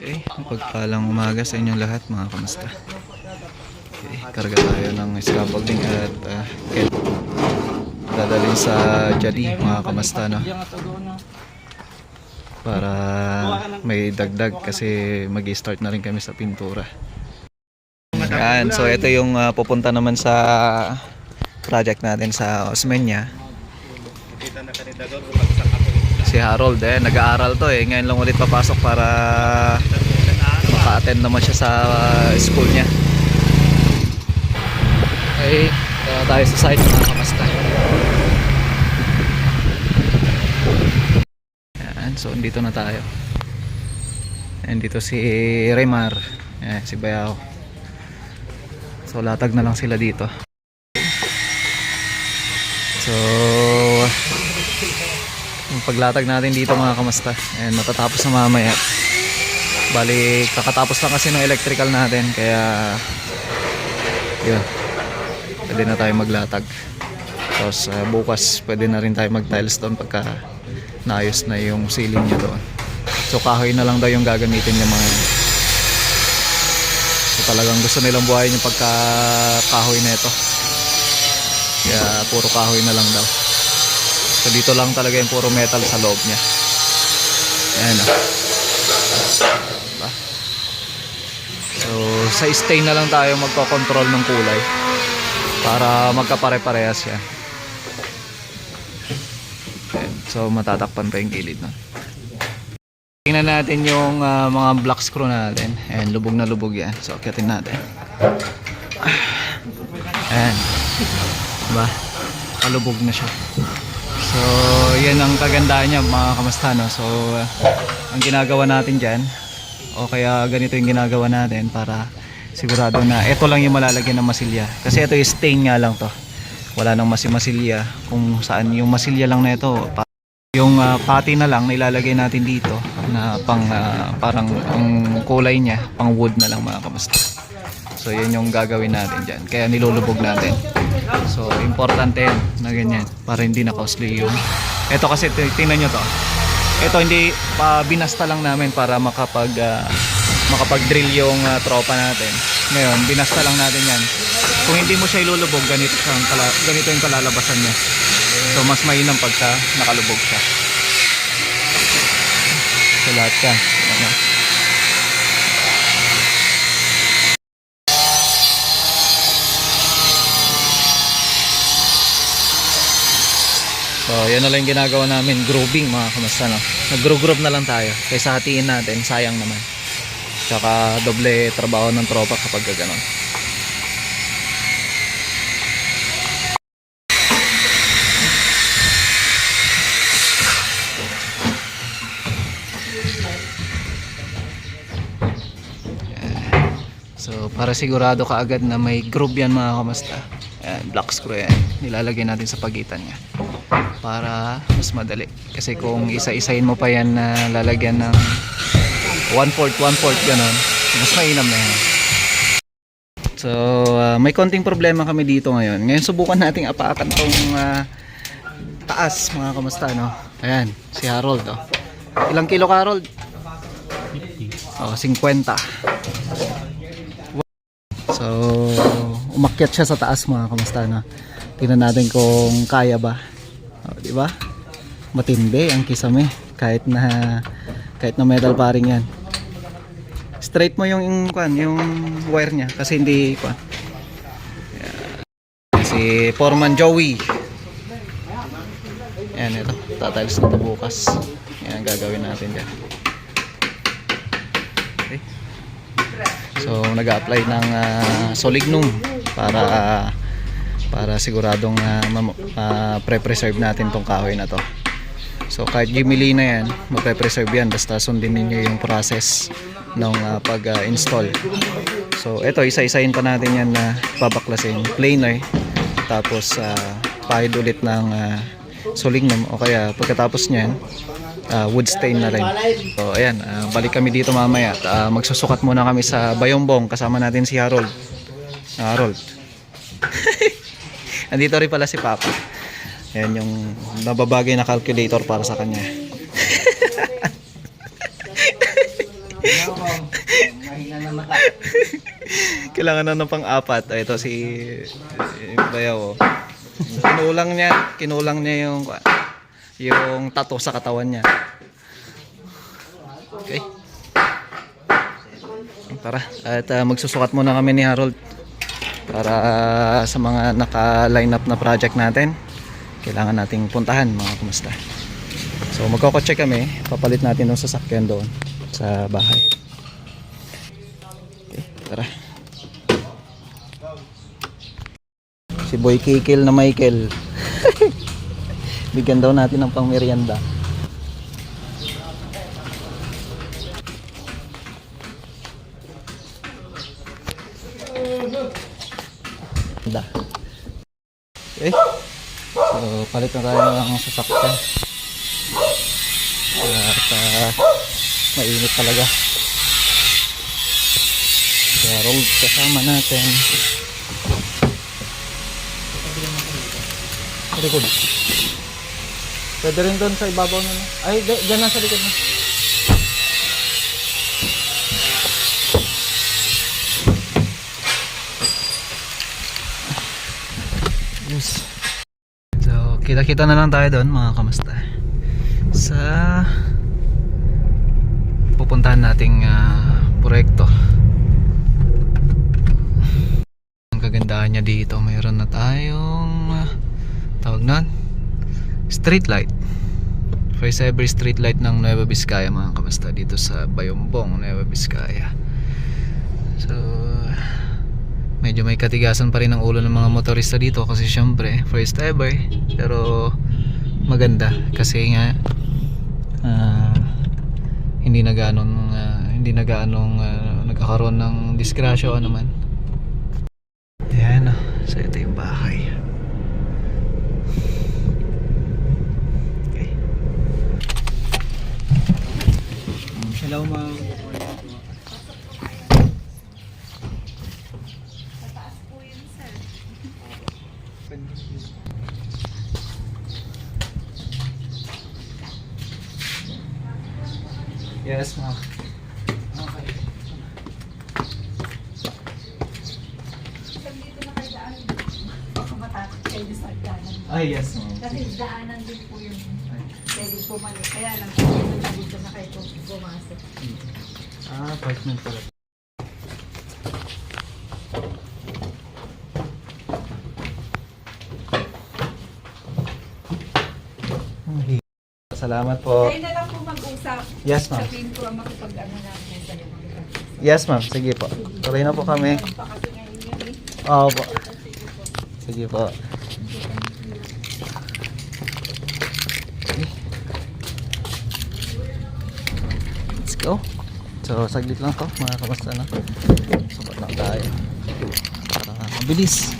Okay, pagpalang umaga sa inyong lahat mga kamusta. Okay, karga tayo ng scaffolding at uh, kit. Dadalhin sa Jadi mga kamusta no. Para may dagdag kasi mag start na rin kami sa pintura. Yan, so ito yung uh, pupunta naman sa project natin sa Osmeña. Si Harold eh, nag-aaral to eh. Ngayon lang ulit papasok para maka-attend naman siya sa uh, school niya. Okay, kaya tayo sa site mga kamasta. Yan, so dito na tayo. And dito si Remar, Yan, si Bayao. So latag na lang sila dito. So yung paglatag natin dito mga kamasta and matatapos na mamaya. Bali kakatapos lang kasi ng electrical natin kaya yun. Pwede na tayo maglatag. Tapos uh, bukas pwede na rin tayo mag tiles doon pagka naayos na yung ceiling niya doon. So kahoy na lang daw yung gagamitin niya mga so talagang gusto nilang buhayin yung pagka kahoy na ito. Kaya puro kahoy na lang daw So dito lang talaga yung puro metal sa loob niya. Ayan o. Diba? So sa stain na lang tayo magko-control ng kulay para magkapare-parehas yan. Ayan. So matatakpan pa yung gilid nun. Tingnan natin yung ah, mga black screw natin. Ayan, lubog na lubog yan. So akitin natin. Ayan. Diba? Kalubog na siya. So, yan ang kagandahan niya mga kamasta no. So, uh, ang ginagawa natin diyan o kaya ganito yung ginagawa natin para sigurado na ito lang yung malalagyan ng masilya. Kasi ito yung stain nga lang to. Wala nang masimasilya kung saan yung masilya lang na ito. Yung uh, pati na lang nilalagay natin dito na pang uh, parang ang kulay niya pang wood na lang mga kamasta. So, yun yung gagawin natin diyan. Kaya nilulubog natin. So, importante yan na ganyan para hindi na costly yung ito kasi tingnan nyo to ito hindi pa binasta lang namin para makapag ah, makapag-drill yung ah, tropa natin ngayon binasta lang natin yan kung hindi mo siya ilulubog ganito, siyang ganito yung kalalabasan niya so mas mainam pagka nakalubog siya so lahat yan ano. Yan na lang yung ginagawa namin, grooving mga kamusta no. Nag-groove na lang tayo kaysa hatiin natin, sayang naman. Tsaka doble trabaho ng tropa kapag gano'n. So, para sigurado ka agad na may groove yan mga kamusta. Ayan, black screw yan. Nilalagay natin sa pagitan niya. Para mas madali. Kasi kung isa-isahin mo pa yan na lalagyan ng 1/4, 1/4 ganon, mas mainam na yan. So, ah, may konting problema kami dito ngayon. Ngayon subukan nating apakan tong ah, taas mga kamusta no. Ayan, si Harold oh. Ilang kilo ka Harold? 50. Oh, 50. So, umakyat siya sa taas mga kamusta na. Tingnan natin kung kaya ba. O, di ba? Matindi ang kisame kahit na kahit na metal paring 'yan. Straight mo yung kwan, yung wire niya kasi hindi kwan. Si Foreman Joey. Yan ito. Tatiles na bukas. Yan gagawin natin diyan. Okay. So nag-apply ng ah, solignum para para siguradong uh, pre-preserve natin tong kahoy na to. So kahit gimili na yan, mapre-preserve yan basta sundin ninyo yung process ng pag-install. so ito isa-isahin pa natin yan na babaklasin. Planer tapos uh, pahid ulit ng uh, solignum o kaya pagkatapos niyan uh, wood stain na rin. So ayan, ah, balik kami dito mamaya. At, ah, magsusukat muna kami sa Bayombong kasama natin si Harold. Harold. Andito rin pala si Papa. Ayan yung nababagay na calculator para sa kanya. Kailangan na ng pang-apat. Ah, Ito si si Bayaw. oh. Kinulang niya, kinulang niya yung yung tato sa katawan niya. Okay. Tara, at ah, magsusukat muna kami ni Harold para sa mga naka-line up na project natin. Kailangan nating puntahan mga kumusta. So magkokotse kami, papalit natin yung sasakyan doon sa bahay. Okay, tara. Si Boy Kikil na Michael. Bigyan daw natin ng pangmerienda. Da. Palit na tayo ng sasakyan. At ah, mainit talaga. Kaya road kasama natin. Likod. Pwede rin doon sa ibabaw na. Ay, dyan lang sa likod na. Yes. So, kita-kita na lang tayo doon mga kamusta. Sa pupuntahan nating ah, proyekto. Ang kagandahan niya dito, mayroon na tayong tawag nun street light first ever street light ng Nueva Vizcaya mga kamusta dito sa Bayombong, Nueva Vizcaya so medyo may katigasan pa rin ang ulo ng mga motorista dito kasi syempre first ever pero maganda kasi nga ah, hindi na ganong ah, hindi na ganong ah, nagkakaroon ng disgrasya o ano man Ayan, oh. so ito yung bahay. Okay. Hello, ma'am. Yes, ma'am. Okay. Pwede sa daanan. Ah, yes, ma'am. Kasi daanan din po yung pwede pumalik. Kaya lang, kung dito na kayo kung pumasok. Ah, apartment pala. Salamat po. Kayo na Yes, ma'am. Sabihin ko ang makipag-ano natin sa'yo. Yes, ma'am. Sige po. Tuloy na po kami. Pa kasi ngayon yun eh. Oo po. Sige po. Let's go. So, saglit lang to, mga kamusta na. Sukat lang tayo. Para mabilis.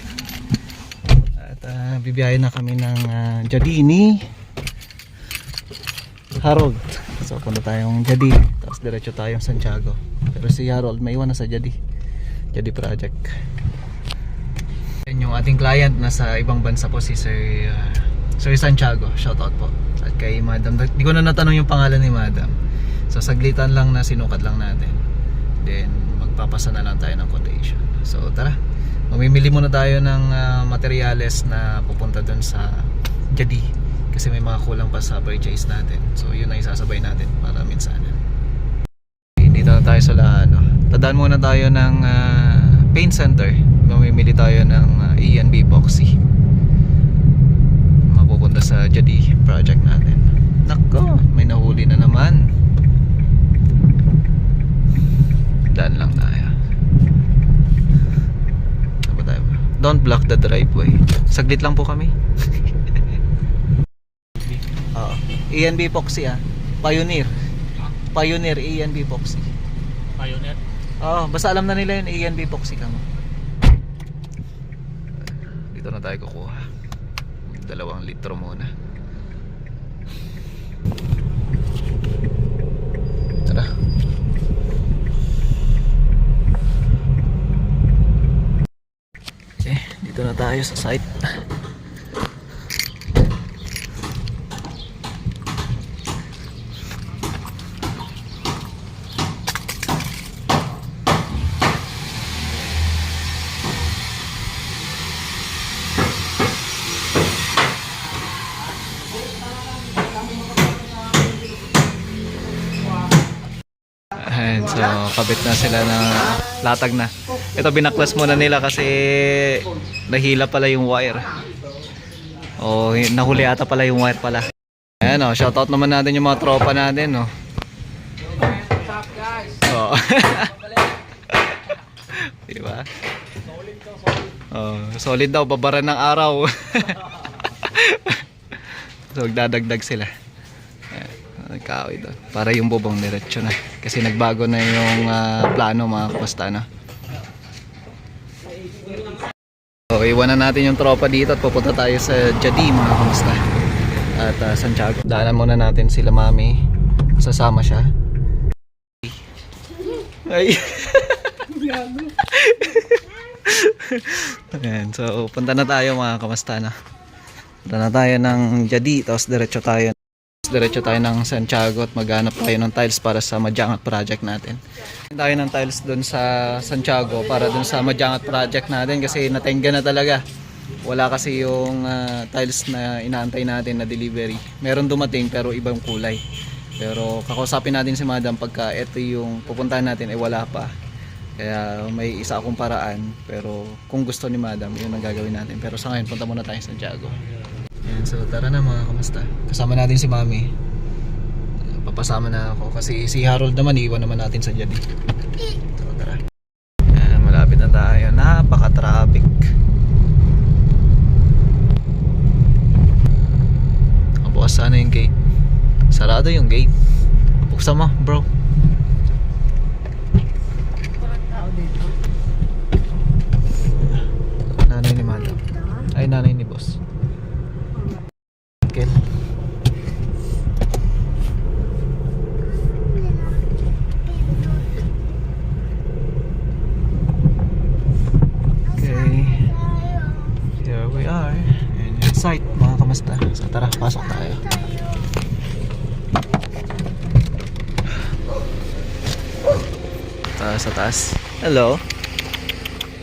At uh, bibiyahin na kami ng uh, Jadini. Harold. So, punta tayong Jadi. Tapos diretso tayong Santiago. Pero si Harold may iwan na sa Jadi. Jadi Project. Yan yung ating client nasa ibang bansa po si Sir uh, Sir Santiago. Shoutout po. At kay Madam. Di ko na natanong yung pangalan ni Madam. So saglitan lang na sinukat lang natin. Then magpapasa na lang tayo ng quotation. So tara. Mamimili muna tayo ng uh, materyales na pupunta dun sa Jadi. Kasi may mga kulang pa sa purchase natin. So yun na isasabay natin para minsanan. Dito na tayo sa Laano. Tadaan muna tayo ng ah, paint center. Mamimili tayo ng uh, E&B Boxy. Mapupunta sa Jadi project natin. Nako, may nahuli na naman. Daan lang tayo? Don't block the driveway. Saglit lang po kami. Oo. E&B Boxy ah. Pioneer. Pioneer E&B Boxy. Pioneer. Oo, basta alam na nila yun, ENB Epoxy ka mo. Dito na tayo kukuha. Dalawang litro muna. Tara. Okay, dito na tayo sa site. Ayan, so kabit na sila ng latag na. Ito binaklas muna nila kasi nahila pala yung wire. O nahuli ata pala yung wire pala. Ayan o, shoutout naman natin yung mga tropa natin no. Oh. diba? Oh, solid daw, babara ng araw. so, magdadagdag sila. Nagkaaway doon. Para yung bubong diretso na. Kasi nagbago na yung ah, plano mga kapastana. So, iwanan natin yung tropa dito at pupunta tayo sa Jadi mga kamusta. At ah, Santiago. Daanan muna natin sila mami. Sasama siya. Ay. Ayan, so punta na tayo mga kamastana. Punta na tayo ng Jadi, tapos diretso tayo. Diretso tayo ng Santiago at maghanap tayo ng tiles para sa Madyangat project natin. Tayo ng tiles doon sa Santiago para doon sa Madyangat project natin kasi natengga na talaga. Wala kasi yung ah, tiles na inaantay natin na delivery. Meron dumating pero ibang kulay. Pero kakausapin natin si madam pagka ito yung pupuntahan natin ay wala pa. Kaya may isa akong paraan pero kung gusto ni madam yun ang gagawin natin. Pero sa ngayon punta muna tayo sa Santiago. Yan, so tara na mga kamusta. Kasama natin si mami. Papasama na ako kasi si Harold naman iwan naman natin sa dyan. eh. So tara. Yan, malapit na tayo. Napaka-traffic. Bukas sana yung gate. Sarado yung gate. Buksan mo, bro. Nanay ni madam. Ay, nanay ni boss. Okay. Okay. Here we are. And yung site, kamusta. So tara, pasok tayo. Taas sa taas. Hello.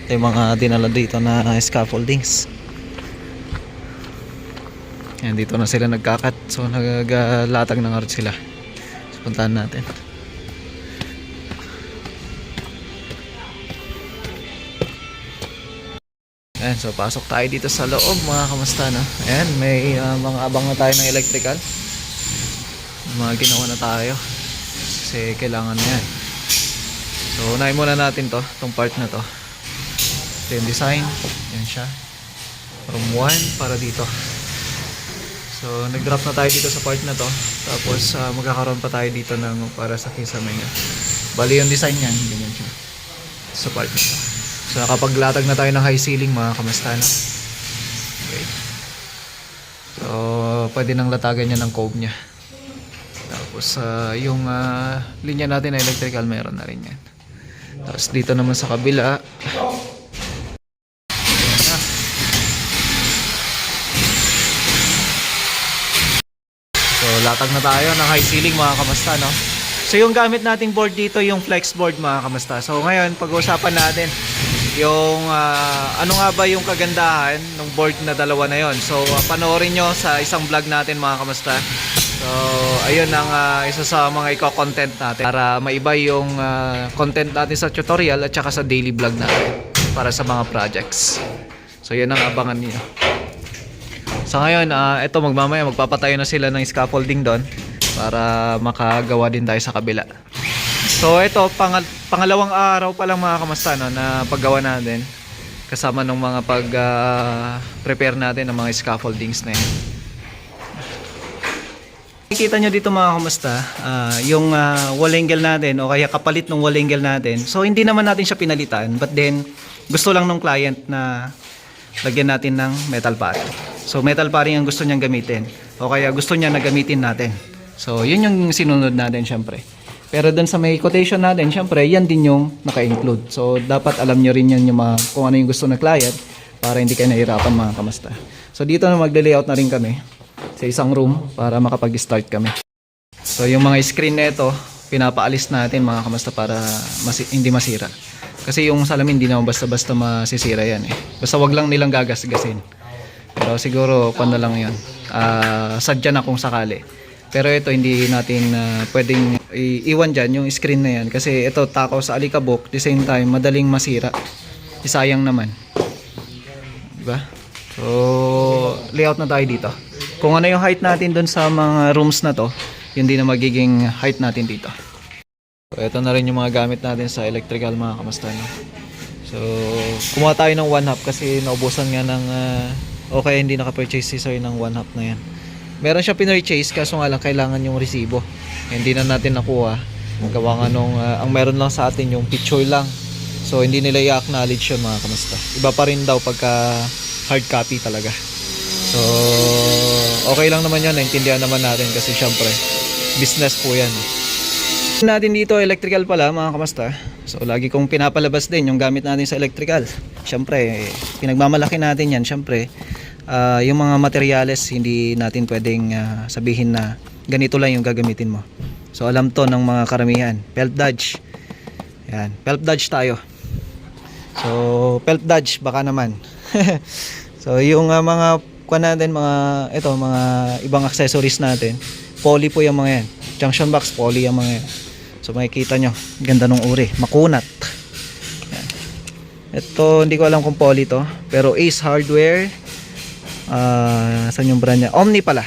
Ito yung mga dinala dito na scaffoldings. Yan, dito na sila nagkakat. So, nagalatag ng art sila. So, puntahan natin. Ayan, so pasok tayo dito sa loob mga kamusta no? Ayan, may ah, mga abang na tayo ng electrical. Mga ginawa na tayo. Kasi kailangan na yan. So, unahin muna natin to, tong part na to. Ito yung design. Yan siya. From 1 para dito. So, nag-drop na tayo dito sa part na to. Tapos, ah, magkakaroon pa tayo dito ng para sa kisame niya. Bali yung design niyan, ganyan siya. Sa part na to. So, nakapaglatag na tayo ng high ceiling mga kamastan. Okay. So, pwede nang latagan niya ng cove niya. Tapos, ah, yung ah, linya natin na electrical, meron na rin yan. Tapos, dito naman sa kabila. So, latag na tayo ng high ceiling mga kamasta, no? So, yung gamit nating board dito, yung flex board mga kamasta. So, ngayon, pag-uusapan natin yung ah, ano nga ba yung kagandahan ng board na dalawa na yon. So, ah, panoorin nyo sa isang vlog natin mga kamasta. So, ayun ang ah, isa sa mga iko-content natin para maiba yung ah, content natin sa tutorial at saka sa daily vlog natin para sa mga projects. So, yan ang abangan niyo. Sa ngayon, ah, ito magmamaya magpapatayo na sila ng scaffolding doon para makagawa din tayo sa kabila. So ito, pangal- pangalawang araw pa lang mga kamasta no, na paggawa natin kasama ng mga pag-prepare natin ng mga scaffoldings na yan. Nakikita nyo dito mga kamusta, ah, yung ah, wall angle natin o kaya kapalit ng wall angle natin. So hindi naman natin siya pinalitan but then gusto lang ng client na lagyan natin ng metal paring. So metal paring ang gusto niyang gamitin o kaya gusto niya na gamitin natin. So yun yung sinunod natin syempre. Pero dun sa may quotation natin, syempre yan din yung naka-include. So dapat alam nyo rin yan yung mga, kung ano yung gusto ng client para hindi kayo nahirapan mga kamasta. So dito na magle-layout na rin kami sa isang room para makapag-start kami. So yung mga screen na ito, pinapaalis natin mga kamasta para masi- hindi masira. Kasi yung salamin hindi naman basta-basta masisira yan eh. Basta wag lang nilang gagasgasin. Pero siguro kung na lang yun. Ah, sadya na kung sakali. Pero ito hindi natin ah, pwedeng iwan dyan yung screen na yan kasi ito takaw sa alikabok, the same time madaling masira. Isayang naman. Diba? So, layout na tayo dito. Kung ano yung height natin doon sa mga rooms na to, yun din na magiging height natin dito. So, ito na rin yung mga gamit natin sa electrical mga kamusta no? So, kumuha tayo ng one half kasi naubusan nga ng ah, o kaya hindi naka-purchase si sir ng one half na yan. Meron siya pinurchase kaso nga lang kailangan yung resibo. Hindi na natin nakuha. Gawa nga nung ah, ang meron lang sa atin yung picture lang. So, hindi nila i-acknowledge yun mga kamusta. Iba pa rin daw pagka hard copy talaga. So, okay lang naman yun. Naintindihan naman natin kasi syempre, business po yan. Natin dito electrical pala mga kamasta. So lagi kong pinapalabas din yung gamit natin sa electrical. Syempre, pinagmamalaki natin yan. Syempre, ah, yung mga materyales hindi natin pwedeng ah, sabihin na ganito lang yung gagamitin mo. So alam to ng mga karamihan. Pelt dodge. Yan, pelt dodge tayo. So, pelt dodge baka naman. so, yung ah, mga kuha natin, mga ito, mga ibang accessories natin, poly po yung mga yan. Junction box, poly yung mga yan. So, makikita nyo, ganda ng uri, makunat. Yan. Ito, hindi ko alam kung poly to, pero Ace Hardware, ah saan yung brand niya? Omni pala.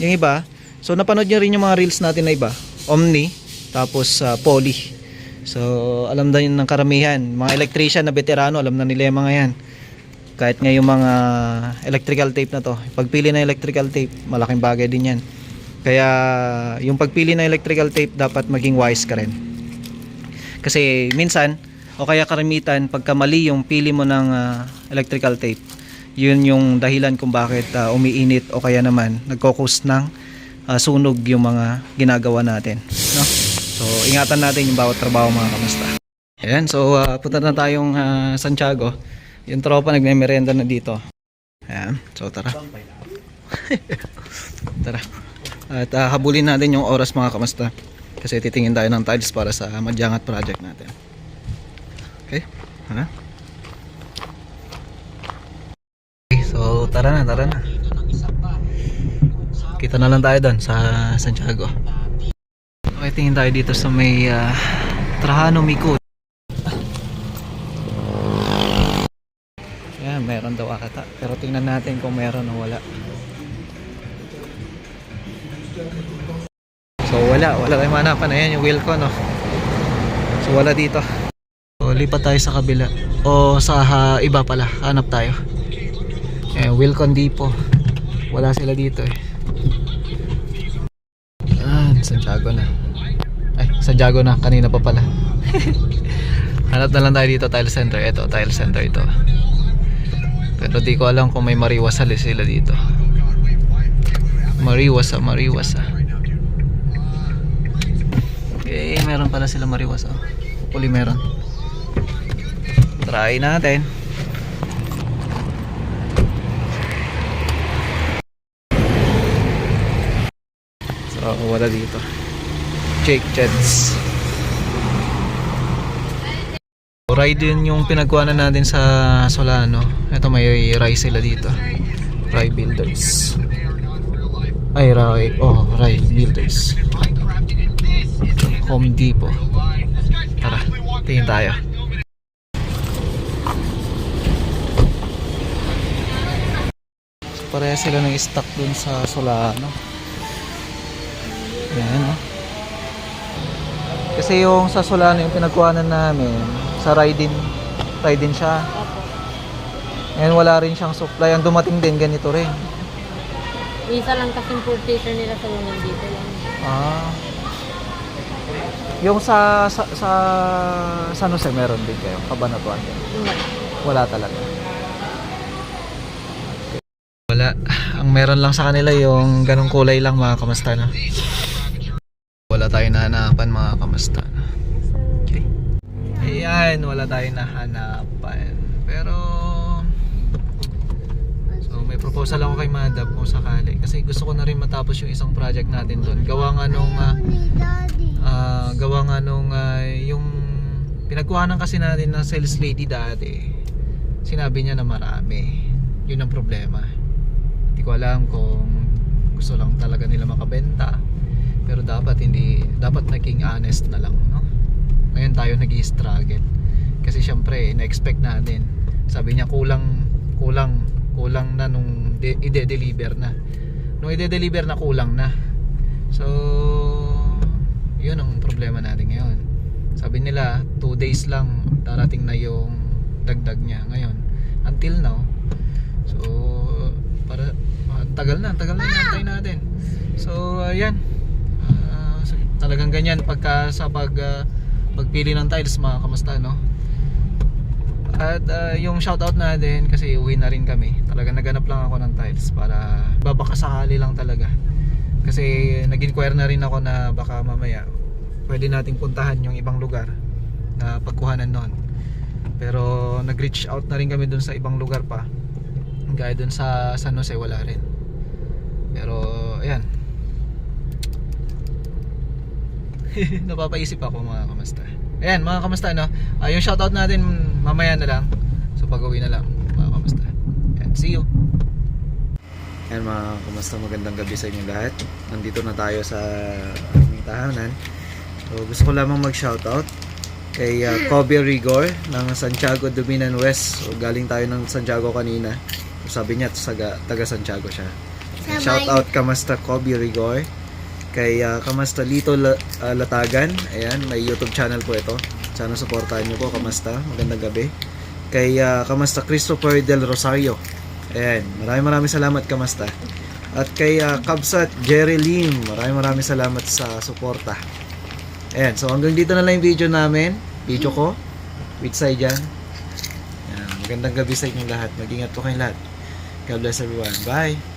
Yung iba, so napanood nyo rin yung mga reels natin na iba. Omni, tapos ah, poly. So, alam na yun ng karamihan. Mga electrician na veterano, alam na nila yung mga yan. Kahit nga yung mga electrical tape na to. Pagpili ng electrical tape, malaking bagay din yan. Kaya, yung pagpili ng electrical tape, dapat maging wise ka rin. Kasi, minsan, o kaya karamitan, pagka mali yung pili mo ng ah, electrical tape, yun yung dahilan kung bakit ah, umiinit o kaya naman nagkokos ng ah, sunog yung mga ginagawa natin. No? So, ingatan natin yung bawat trabaho mga kamusta. Ayan, so uh, punta na tayong ah, Santiago. Yung tropa nagme-merenda na dito. Ayan, so tara. tara. At ah, habulin natin yung oras mga kamusta. Kasi titingin tayo ng tiles para sa Madyangat project natin. Okay? Ano? Okay, so tara na, tara na. Kita na lang tayo doon sa Santiago. Okay, tingin tayo dito sa may uh, Trajano Mico. Yan, meron daw akata. Pero tingnan natin kung meron o wala. So wala, wala tayong manapan. Ayan yung wheel ko, no? So wala dito. So lipat tayo sa kabila. O sa ha, iba pala, hanap tayo. Eh, Wilcon Depot. Wala sila dito eh. Ah, Santiago na. Ay, Santiago na. Kanina pa pala. Hanap na lang tayo dito, tile center. Ito, tile center ito. Pero di ko alam kung may mariwasa sila dito. Mariwasa, mariwasa. Okay, meron pala sila mariwasa. Hopefully meron. Try natin. So, wala dito. Jake Jets. Ride din yung pinagkuhanan natin sa Solano. Ito may Rai sila dito. Rai Builders. Ay, Rai. Oh, Rai Builders. Home Depot. Tara, tingin tayo. So, pareha sila ng stock dun sa Solano. Yan, oh. Kasi yung sa Solano yung pinagkuhanan namin, sa Raiden, Raiden siya. Ngayon wala rin siyang supply. Ang dumating din ganito rin. Isa lang kasing importation nila sa mga dito lang. Ah. Yung sa sa sa San Jose meron din kayo, Kabanatuan. Wala talaga. Wala. Ang meron lang sa kanila yung ganong kulay lang mga kamusta na. Tayong nahanapan mga kamusta na. Okay. Ayan, wala tayong nahanapan. Pero So may proposal ako kay Madam kung sakali kasi gusto ko na rin matapos yung isang project natin doon. Gawa nga nung ah, ah, gawa nga nung ah, yung pinagkuhanan kasi natin ng sales lady dati. Sinabi niya na marami. Yun ang problema. Hindi ko alam kung gusto lang talaga nila makabenta. Pero dapat hindi, dapat naging honest na lang, no? Ngayon tayo nag struggle Kasi syempre, na-expect natin. Sabi niya, kulang, kulang, kulang na nung de- ide-deliver na. Nung ide-deliver na, kulang na. So, yun ang problema natin ngayon. Sabi nila, 2 days lang darating na yung dagdag niya ngayon. Until now, so, para, ang tagal na, ang tagal na nantay natin. So, ayan. Talagang ganyan pagka sa pag ah, pagpili ng tiles mga kamusta no? At ah, yung shoutout natin kasi uwi na rin kami. Talaga naganap lang ako ng tiles para babaka sakali lang talaga. Kasi nag-inquire na rin ako na baka mamaya pwede nating puntahan yung ibang lugar na pagkuhanan noon. Pero nag-reach out na rin kami dun sa ibang lugar pa. Gaya dun sa San Jose wala rin. Pero ayan napapaisip ako mga kamusta. Ayan mga kamusta no? Ah, yung shoutout natin mamaya na lang. So pag uwi na lang mga kamusta. Ayan, see you. Ayan mga kamusta magandang gabi sa inyo lahat. Nandito na tayo sa aming tahanan. So gusto ko lamang mag shoutout kay uh, Kobe Rigor ng Santiago Duminan West. So galing tayo ng Santiago kanina. So, sabi niya taga, taga Santiago siya. Shout out kamasta Kobe Rigor kay uh, Kamasta Lito La- ah, Latagan. Ayan, may YouTube channel po ito. Sana suportahan niyo po Kamasta. Magandang gabi. Kay ah, Kamasta Christopher Del Rosario. Ayan, maraming maraming salamat Kamasta. At kay uh, Kabsat Jerry Lim, maraming maraming salamat sa suporta. Ayan, so hanggang dito na lang yung video namin. Video ko. With side dyan. Ayan, magandang gabi sa inyong lahat. Mag-ingat po kayong lahat. God bless everyone. Bye!